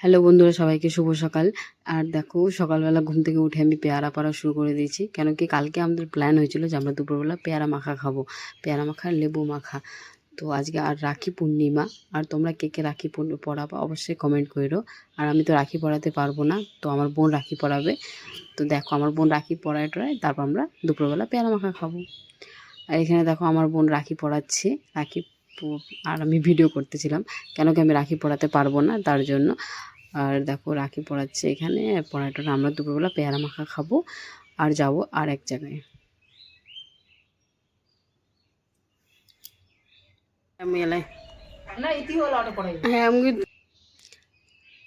Hello বন্ধুরা, সবাইকে শুভ সকাল। আর দেখো, সকালবেলা ঘুম থেকে উঠে আমি পেয়ারা পাড়া শুরু করে দিয়েছি কেন কি কালকে আমাদের প্ল্যান হয়েছিল যে আমরা দুপুরবেলা পেয়ারা মাখা খাব, পেয়ারা মাখা লেবু মাখা। তো আজকে আর রাখি পূর্ণিমা, আর তোমরা কে কে রাখি পড়াবা অবশ্যই কমেন্ট করো আর আমি তো রাখি পড়াতে পারব না, তো আমার বোন রাখি পড়াবে। তো দেখো, আমার বোন রাখি পড়ায় টড়ায় তারপর আমরা দুপুরবেলা পেয়ারা মাখা খাব। আর এখানে দেখো, আমার বোন রাখি পড়াচ্ছে, রাখি প- আর আমি ভিডিও করতেছিলাম কেন কি আমি রাখি পড়াতে পারব না তার জন্য। আর দেখো রাখি পড়াচ্ছে এখানে পড়াটা আমরা দুপুরবেলা পেয়ারা মাখা খাব আর যাব আর এক জায়গায়। হ্যাঁ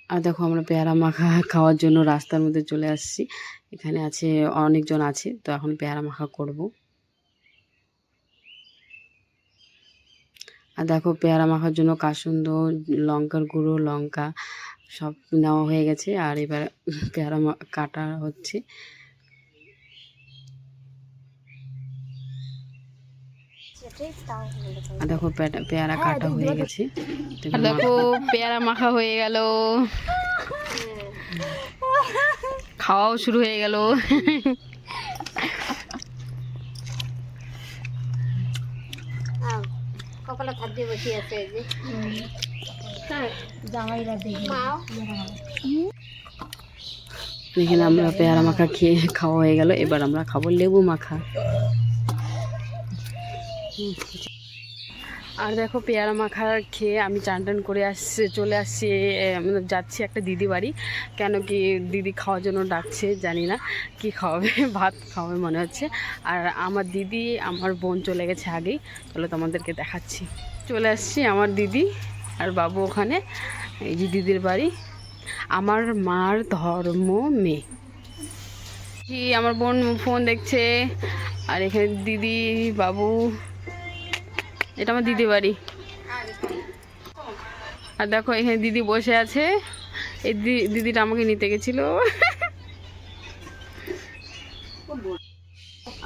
আর দেখো আমরা পেয়ারা মাখা খাওয়ার জন্য রাস্তার মধ্যে চলে আসছি। এখানে আছে অনেকজন আছে তো এখন পেয়ারা মাখা করব। আর দেখো পেয়ারা মাখার জন্য কাসুন্দ লঙ্কার গুঁড়ো লঙ্কা সব নেওয়া হয়ে গেছে। আর এবার পেয়ারা মা- কাটা হচ্ছে। আর দেখো পেয়ারা কাটা হয়ে গেছে। দেখো পেয়ারা মাখা হয়ে গেল। খাওয়াও শুরু হয়ে গেল। কপালে খাদ্য বসে আছে যে। জামাইরা দেখি এখানে আমরা পেয়ারা মাখা খেয়ে খাওয়া হয়ে গেল এবার আমরা খাব লেবু মাখা। আর দেখো পেয়ারা মাখা খেয়ে আমি চান টান করে আসছে চলে আসছি এ, যাচ্ছি একটা দিদি বাড়ি। কেন কি দিদি খাওয়ার জন্য ডাকছে জানি না। কি খাওয়াবে? ভাত খাওয়াবে মনে হচ্ছে। আর আমার দিদি আমার বোন চলে গেছে আগেই। চলো তোমাদেরকে দেখাচ্ছি। চলে আসছি আমার দিদি আর বাবু ওখানে এই যে দিদির বাড়ি। আমার মার ধর্ম মেয়ে। আমার বোন ফোন দেখছে। আর এখানে দিদি বাবু এটা আমার দিদি বাড়ি। আর দেখো, এখানে দিদি বসে আছে। এই দিদিটা আমাকে নিতে গেছিল।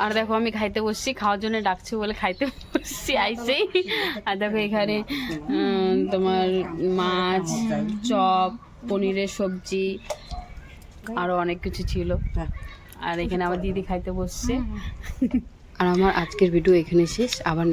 আর দেখো, আমি খাইতে বসছি, খাওয়ার জন্য ডাকছে বলে খাইতে বসছি, আইসেই। আর দেখো, এখানে তোমার মাছ, চপ, পনিরের সবজি আরও অনেক কিছু ছিল। আর এখানে আমার দিদি খাইতে বসছে। আর আমার আজকের ভিডিও এখানে শেষ। আবার